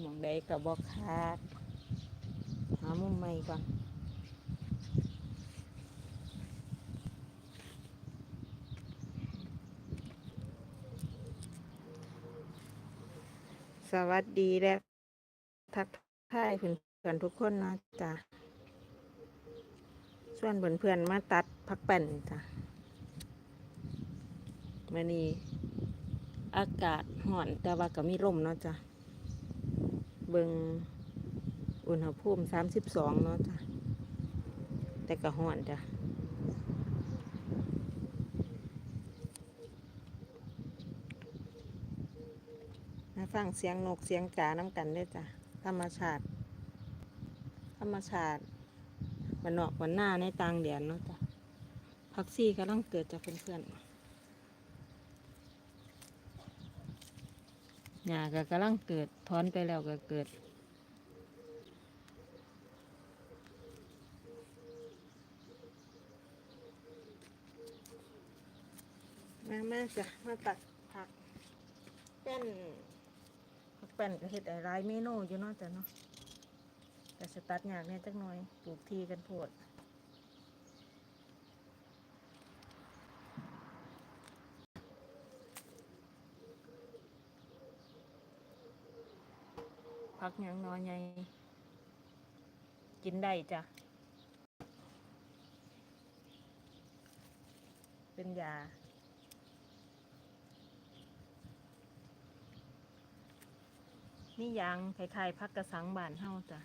หมองใดกับบอกขาดหามุมใหม่ก่อนสวัสดีและทักทายเพื่อนๆทุกคนนะจ๊ะส่วนเพื่อนๆมาตัดพักแป่นจ้ะมื่อนี้อากาศห่อนแต่ว่าก็มีลมเนาะจ้ะ เบิงอุณหภูมิสามสิบสองเนาะจ้ะ แต่ก็ห่อนจ้ะมาฟังเสียงนกเสียงกาน้ำกันด้อจ้ะ ธรรมชาติ ธรรมชาติมันนอกมันหน้าในต่างแดนเนาะจ้ะพักซี่กำลังเกิดจากเพื่อนๆ หญ้าก็กำลังเกิดถอนไปแล้วก็เกิด มามาจ้ะมาตัดผักเป็นผักแป้นก็เห็ดหลายเมนูอยู่เนาะจ้ะเนาะแต่สตัดยากเนี่ยจักหน่อยปลูกทีกันโพด ยังนอยใหญ่กินได้จ้ะ เป็นยานี่ยางคล้ายๆพักกระสังบานเฮาจ้ะ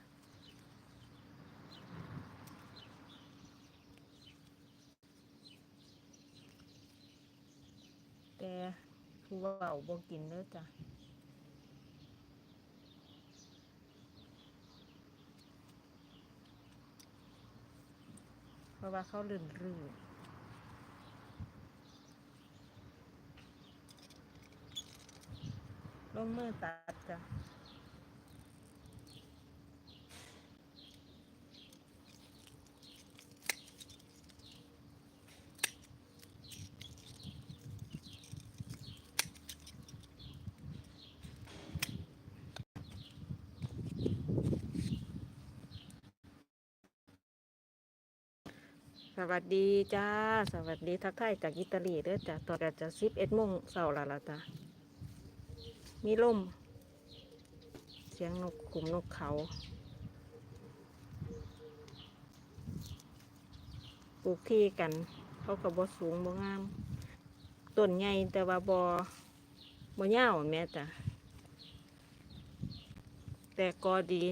แต่ผู้เว่าบ่กินเด้อจ้ะ ราะว่าเขาลื่นรื่นลงมือตัดจ้ะ สวัสดีจ้า สวัสดีทักทายจากอิตาลีเด้อจ้ะตอนนี้จะสิบเอ็ดโมงเสาร์ล้วล่ะจ้ะมีลม เสียงนกขุมนกเขาปลูกที่กัน เขากับบอสูงบ่งามต้นใหญ่แต่ว่าบอบ่าแม่จ้ะแต่กอดี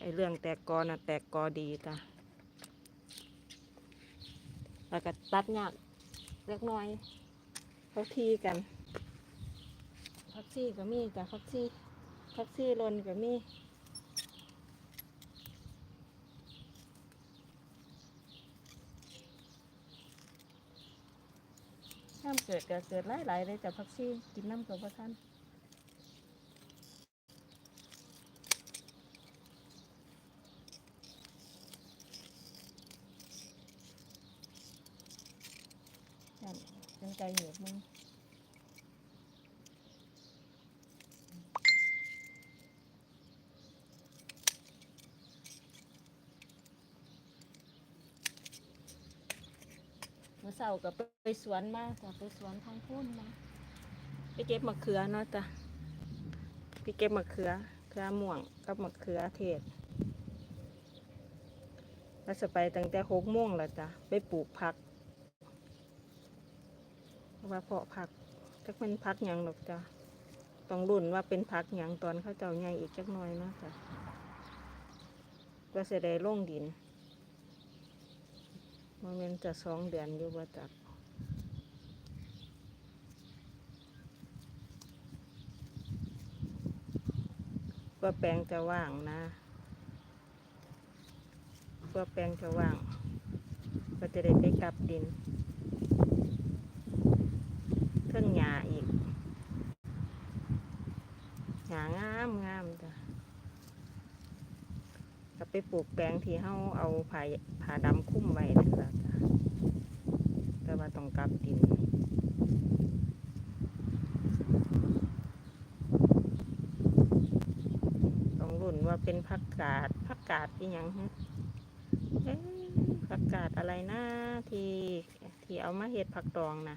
ไอเรื่องแต่กอน่ะแต่กอดีจ้ะ แล้วก็ตัดหยาดเล็กน้อยเขาทีกันพักซี่ก็มีจ้ะพักซี่พักซี่ลนก็มีน้ำเกิดก็เกิดหลายๆเลยจ้ะพักซี่กินน้ำกับพระท่าน เป็นไก่เหนียวมึงเมื่อเช้าก็ไปสวนมาจ้ะไปสวนทางพุ่นมาไปเก็บมะเขือเนาะจ้ะไปเก็บมะเขือเขือม่วงกับมะเขือเทศเราจะไปตั้งแต่หกโมงแล้วจ้ะไปปลูกผัก ว่าเพาะผักจักเป็นผักหยังหรอกจ้ะต้องรุ่นว่าเป็นผักหยังตอนเขาเจ้าใหญ่อีกจักหน่อยนะจ้ะก็จะได้ลงดินมันเป็นจะสองเดือนอยู่ว่าจักว่าแปลงจะว่างนะว่าแปลงจะว่าง ก็จะได้ไปกลับดินเครื่องหญ้าอีกหญ้างามงามจ้ะก็ไปปลูกแปลงที่เฮาเอาผ้าผ้าดำคุ้มไว้นั่นแหละจ้ะแต่ว่าต้องกลับดินต้องหลุนว่าเป็นผักกาดผักกาดอีหยังฮะเอ๊ะผักกาดอะไรนะที่ที่เอามาเฮ็ดผักดองนะ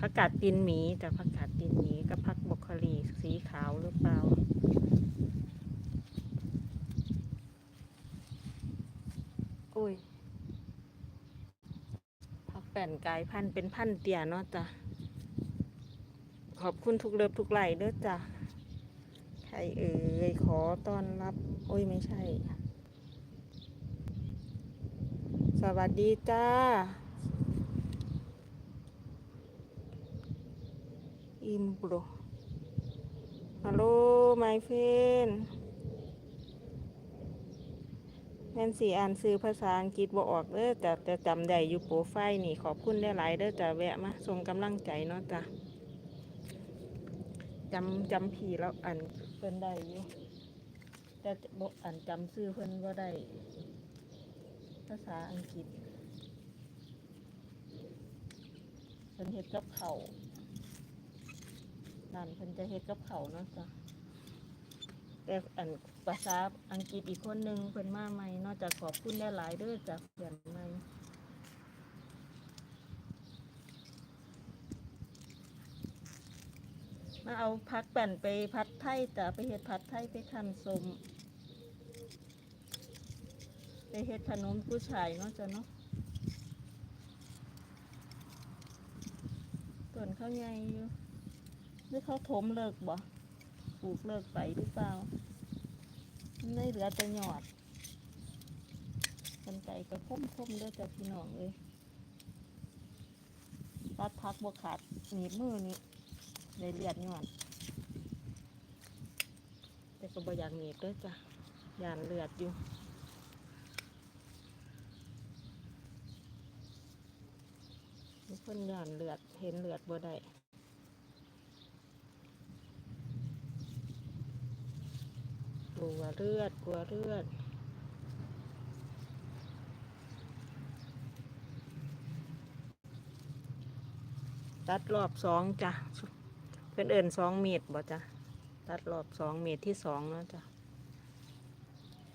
ผักกาดตีนหมีแต่ผักกาดตีนหมี สีขาวหรือเปล่า อุ้ยผักแป่นกลายพันธุ์เป็นพันธุ์เตี่ยเนาะจ้ะ ขอบคุณทุกเลิฟทุกไหลค์เด้อจ้ะใครเอ่ยขอต้อนรับ โอ้ยไม่ใช่ สวัสดีจ้าอิมโบร ฮัลโหล my friend แม่นสีอ่านซื้อภาษาอังกฤษบ่ออกเด้อแต่แต่จำได้อยู่โปรไฟล์นี่ขอบคุณได้หลายเด้อจ้ะแวะมาส่งกำลังใจเนาะจ้ะจำจำผีแล้วอ่านเพิ่นได้อยู่แต่บ่อ่านจำซื้อเพิ่นบ่ได้ ภาษาอังกฤษเพิ่นเฮ็ดกับเขาว นั่นเพิ่นจะเฮ็ดกับเขาเนาะจ้ะแต่อันภาษาอังกฤษอีกคนหนึ่งเพิ่นมาใหม่นอกจากขอบคุณได้หลายเด้อจากเพื่อนใหม่มาเอาพักแป่นไปพัดไทยจ้ะไปเฮ็ดผัดไทยไปคั้นสมไปเฮ็ดขนมผู้ชายเนาะจ้ะเนาะต้นเขาใหญ่อยู่ รือเขาถมเลิกบ่ปลูกเลิกไปหรือเปล่าไม่เหลือแต่หยอดกันไก่ก็พุ่มพุ่มๆเด้อดจ้ะพี่น้องเลยตัดพักบวขาดหนีบมือนี่ได้เลียดหยอดแต่ก็บ่อยากหนีบเด้อจ้ะยานเลือดอยู่คนย่านเลือดเห็นเลือดบ่ได้ ลัวเลือด กลัวเลือด ตัดรอบสองจ้ะ เพื่อนเอิ่นสองเมตรบ่จ้ะ ตัดรอบสองเมตรที่สองเนาะจ้ะ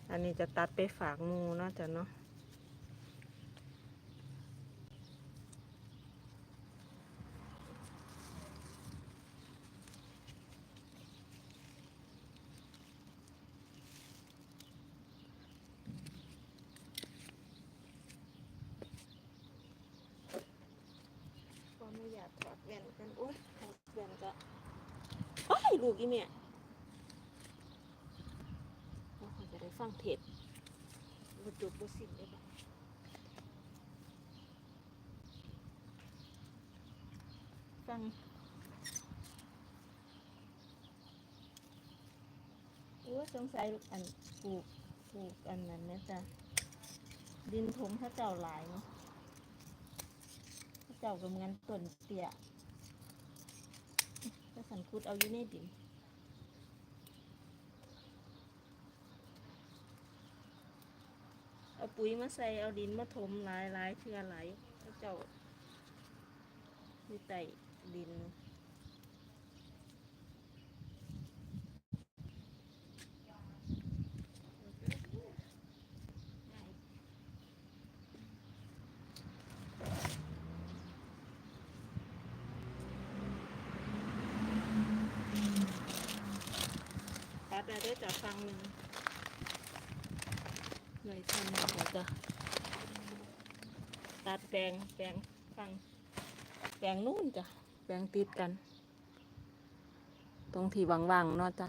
อันนี้จะตัดไปฝากหมูเนาะจ้ะเนาะก็ไม่อยากถอดแว่นกันโอ๊ยถอดแว่นก็โอ้ยลูกอีเมียเราควรจะได้ฟังเทปบจบบสิ้นได้ปะ ฟังโอ้สงสัยอันปลูกปลูกอันนั้นนี่ยจ้ะดินถมถ้าเจ้าหลายเนาะเจ้าก็เหมือนต้นเตี้ยก็สันคุดเอาอยู่ในดิน เอา ปุ๋ยมาใส่เอาดินมาถมหลายหลายเทือหลายเจ้าอยู่ใต้ดินตัดได้ได้จากฟังหนึ่ง หน่วยทันหัวจะตัดแปลงแปลงฟังแปลงนู่นจ้ะแปลงติดกัน ตรงที่ว่างๆเนาะจ้ะ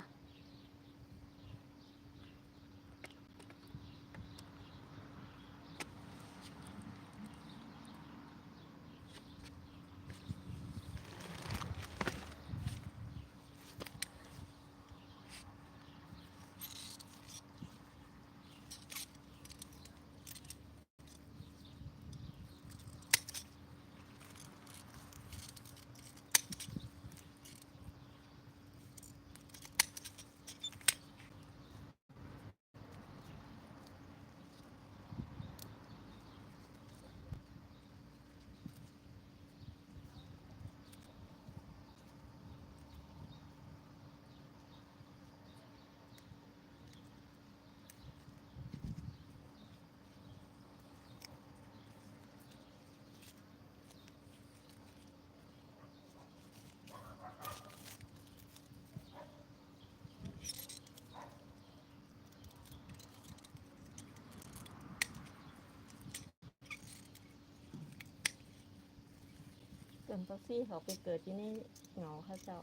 ต้นพักซี่เขาไปเกิดที่นี่เหงาเขาเจ้า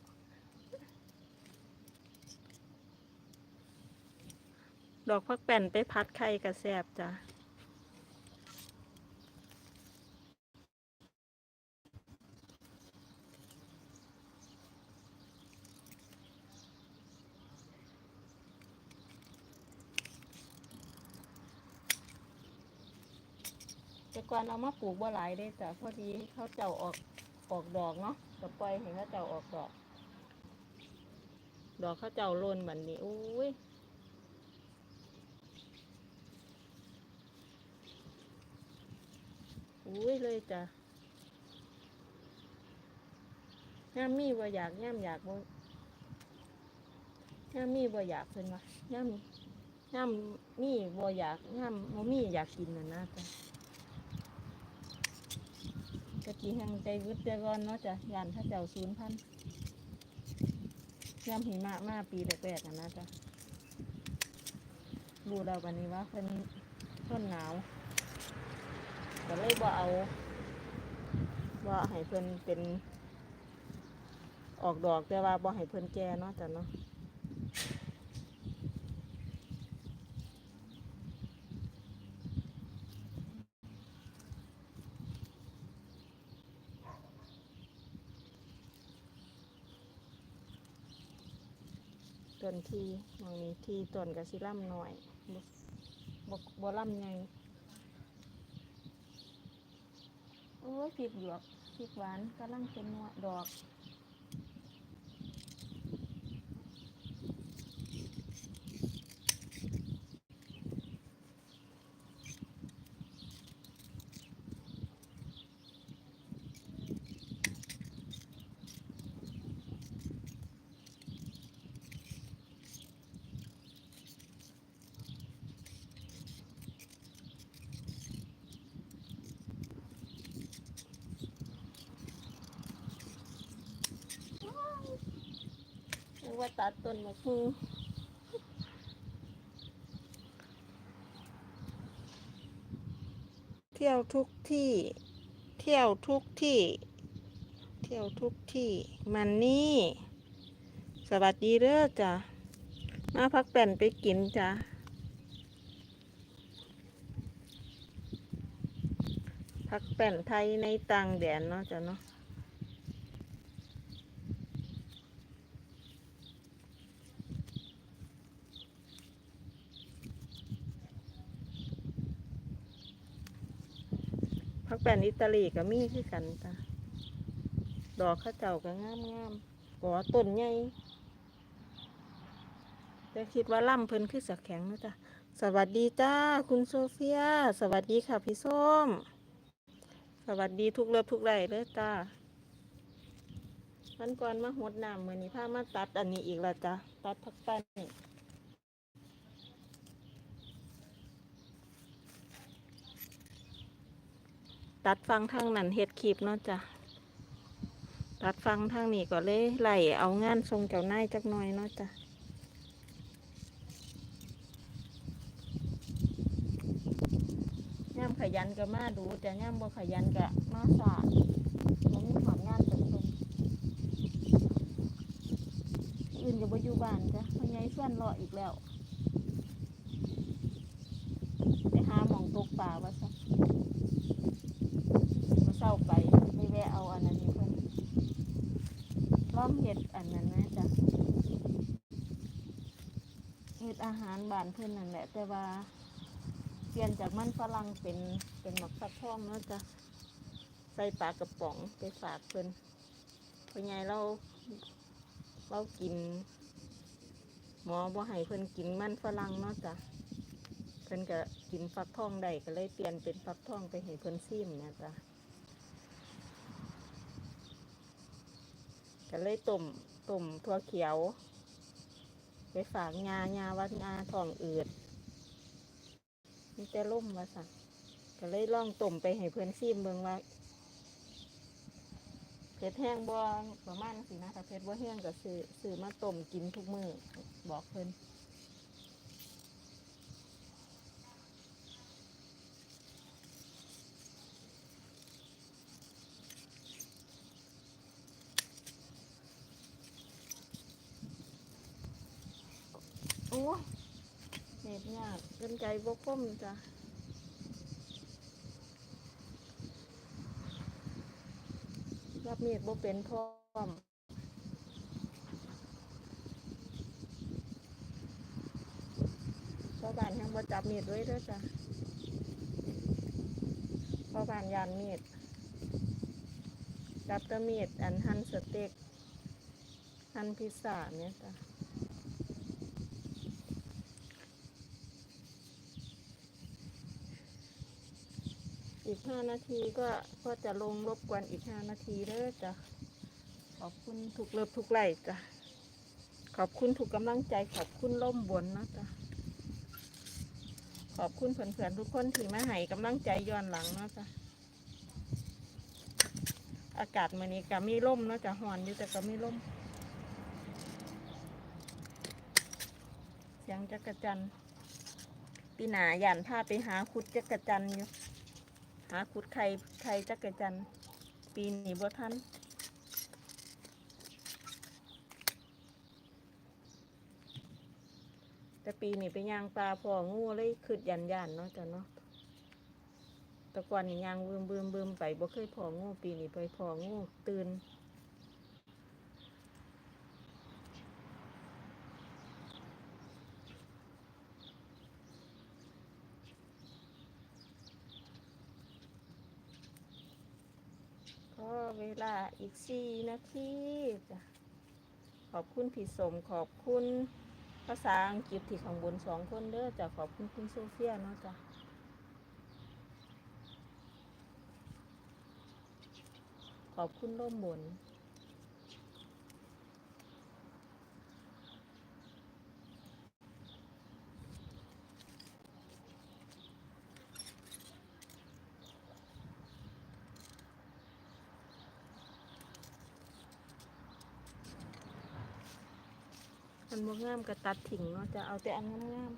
ดอกพักแป่นไปพัดไข่กระแซบจ้ะแต่ก่อนเอามาปลูกบ่หลายได้จ้ะพอดีเขาเจ้าออก ออกดอกเนาะก็ปล่อยให้เขาเจ้าออกดอก ดอกเขาเจ้าโลนแบบนี้อุ้ยอุ้ยเลยจ้ะย่ามมีบ่อยากย่ามอยากบ่ย่ามมีบ่อยากเพิ่นว่าย่ามย่ามมีบ่อยากย่ามบ่มีอยากกินน่ะนะจ้ะ กะจีแห่งใจวึดเจก่อนเนาะจ้ะยานถ้าเจ้าศูนย์พันย่ำหิมะมาปีแรกๆกันนะจ้ะรู้แล้ววันนี้ว่าเพิ่นต้นหนาวก็เลยบ่เอาว่าให้เพิ่นเป็นออกดอกแต่ว่าบ่ให้เพิ่นแก่เนาะจ้ะเนาะ ต้นที่มองนี้ที่ต้นกะสิล่ำหน่อยบกบ่บ่ล่ำไงโอ้ยพริกหยวกพริกหวานกำลังเป็นหัวดอก ว่าตัดต้นมะพร้าวเที่ยวทุกที่ เที่ยวทุกที่ เที่ยวทุกที่ มันนี่ สวัสดีเด้อจ้ะ มาพักแป่นไปกินจ้ะ พักแป่นไทยในต่างแดนเนาะจ้ะเนาะ ป่นอิตาลีก็มีคือกันจ้ะดอกข้าเจ้าก็งามงามกอต้นใหญ่แต่คิดว่าล่ำเพิ่นคือสักแข็งนะจ๊ะสวัสดีจ้า คุณโซเฟีย สวัสดีค่ะพี่ส้ม สวัสดีทุกเลิฟทุกไรเลยจ้าวันก่อนมาหดน้ำมือนี้พามาตัดอันนี้อีกละจ้ะตัดพักแป้น ตัดฟังทางนั้นเฮ็ดคลิปเนาะจ้ะตัดฟังทางนี้ก็เลยไล่เอางานทรงเจ้าหน้ายจักหน่อยเนาะจ้ะย่ำขยันก็มาดูแต่ย่ำบ่ขยันก็มาสาดมันมีความงานตรงตรงอื่นก็บ่อยู่บ้านจ้ะพ่อใหญ่ส่วนรออีกแล้วไปหาหมองตกปลาว่าซะ ร้าไปไปแวะเอาอันนั้นนี่เพิ่นล้อมเห็ดอันนั้นนะจ๊ะเห็ดอาหารบ้านเพิ่นนั่นแหละ แต่ว่าเปลี่ยนจากมันฝรั่งเป็นเป็นหมักฟักทองเนาะจ๊ะใส่ปลากระป๋องไปฝากเพิ่นเพิ่นไงเราเรากิน หมอบ่ให้เพิ่นกินมันฝรั่งเนาะจ๊ะเพิ่นก็กินฟักทองได้ก็เลยเปลี่ยนเป็นฟักทองไปให้เพิ่นซิมเนี่ยจ้ะ ก็เลยตุ่มตุ่มทั่วเขียว ไปฝากงางาวัดงาทองอืดมีแต่ล่มมาสั่งก็เลยล่องตุ่มไปให้เพื่อนซีมเมืองว่าเผ็ดแห้งบ่ประมาณสินะถ้าเผ็ดบ่แห้งก็ซื้อซื้อมาต้มกินทุกมื้อบอกเพื่อน มีด กันไกบกคมจ้ะรับมีดบ่เป็นพร้อมพ่อบ้านยังบ่จับมีดไว้เด้อจ้ะพ่อบ้านยานมีดจับตะมีดอันหั่นสเต็กหั่นพิซซ่าเนี่ยจ้ะ อีกห้านาทีก็ก็จะลงรบกวนอีกห้านาทีเด้อจ้ะขอบคุณทุกเลิฟทุกไลค์จ้ะขอบคุณทุกกำลังใจขอบคุณล่มบนนะจ้ะขอบคุณเพื่อนๆทุกคนที่มาให้กำลังใจย้อนหลังนะจ้ะอากาศมื้อนี้ก็มีล่มเนาะจ้ะฮอนอยู่แต่ก็มีล่มเสียงจักรจันปีหนาหย่านพาไปหาขุดจักรจันอยู่าขุดไข่ไข่จักรจันปีนี้บ่ทันแต่ปีนี้ไปย่างปลาพองูเลยขึ้นยันยันเนาะจ้ะเนาะแต่ก่อนย่างบืมบืมบืมไปบ่เคยพองูปีนี้ไปพองูตื่นก็เว ลาอีกสี่นาทีจ้ะขอบคุณพี่สมขอบคุณภาษาอังกฤษที่ข้างบนสองคนเด้อจะขอบคุณคุณโซเฟียเนาะจ้ะขอบคุณร่มบน มันบ่งามก็ตัดถิ่งเนาะจะเอาแต่อันงาม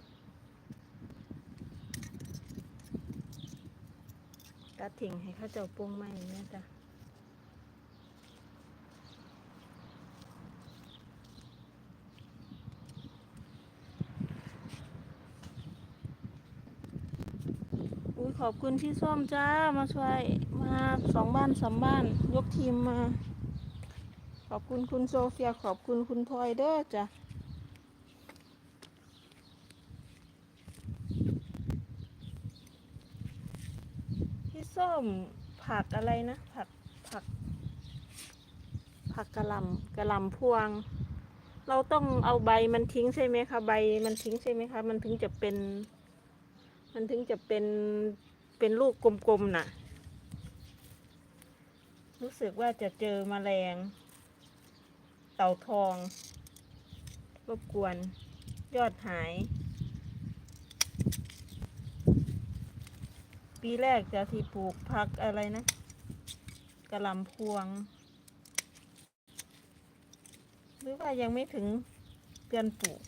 ๆตัดถิ่งให้เข้าเจ้าปรุงใหม่เนี่ยจ้ะอุ้ยขอบคุณพี่ส้มจ้ามาช่วยมาสองบ้านสามบ้าน ยกทีมมาขอบคุณคุณโซเฟียขอบคุณคุณพลอยเด้อจ้ะ พี่ส้ มผักอะไรนะ ผักผัก ผักกะหล่ำกะหล่ำพวง เราต้องเอาใบมันทิ้งใช่ไหมคะใบมันทิ้งใช่ไหมคะมันถึงจะเป็น มันถึงจะเป็นเป็นลูกกลมๆน่ะ รู้สึกว่าจะเจอมแมลง เต่าทอง รบกวน ยอดหาย ปีแรกจะที่ปลูกพักอะไรนะกระลำพวง หรือว่ายังไม่ถึงเดือนปลูก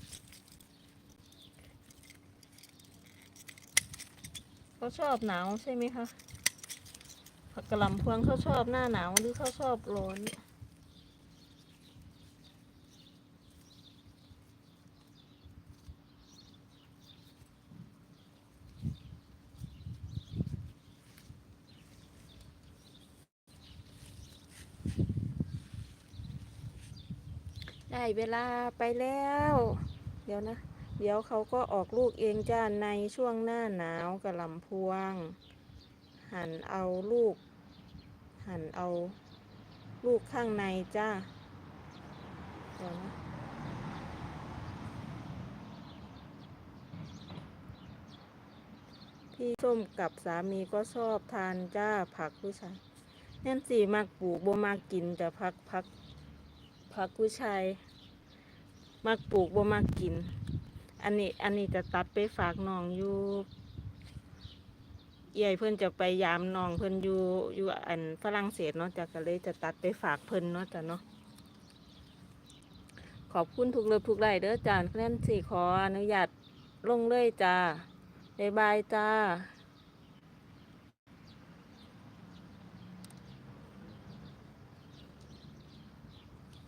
เขาชอบหนาวใช่ไหมคะผักกระลำพวงเขาชอบหน้าหนาวหรือเขาชอบร้อน ได้เวลาไปแล้ว เดี๋ยวนะ เดี๋ยวเขาก็ออกลูกเองจ้าในช่วงหน้าหนาวกระลำพวง หั่นเอาลูก หั่นเอาลูกข้างในจ้าเดี๋ยวนะพี่ส้มกับสามีก็ชอบทานจ้าผักผู้ชายแน่นสีมากปลูกบ่มากกินแต่ผักผักผักผู้ชาย มักปลูกบ่มักกิน อันนี้อันนี้จะตัดไปฝากน้องอยู่เอี่ยเพื่อนจะไปยามน้องเพื่อนอยู่อยู่อันฝรั่งเศสเนาะจะก็เลยจะตัดไปฝากเพื่อนเนาะจ้ะเนาะขอบคุณทุกเลิฟทุกไลค์เด้อจานแค่นสี่ขออนุญาตลงเลยจ้าบ๊ายบายจ้า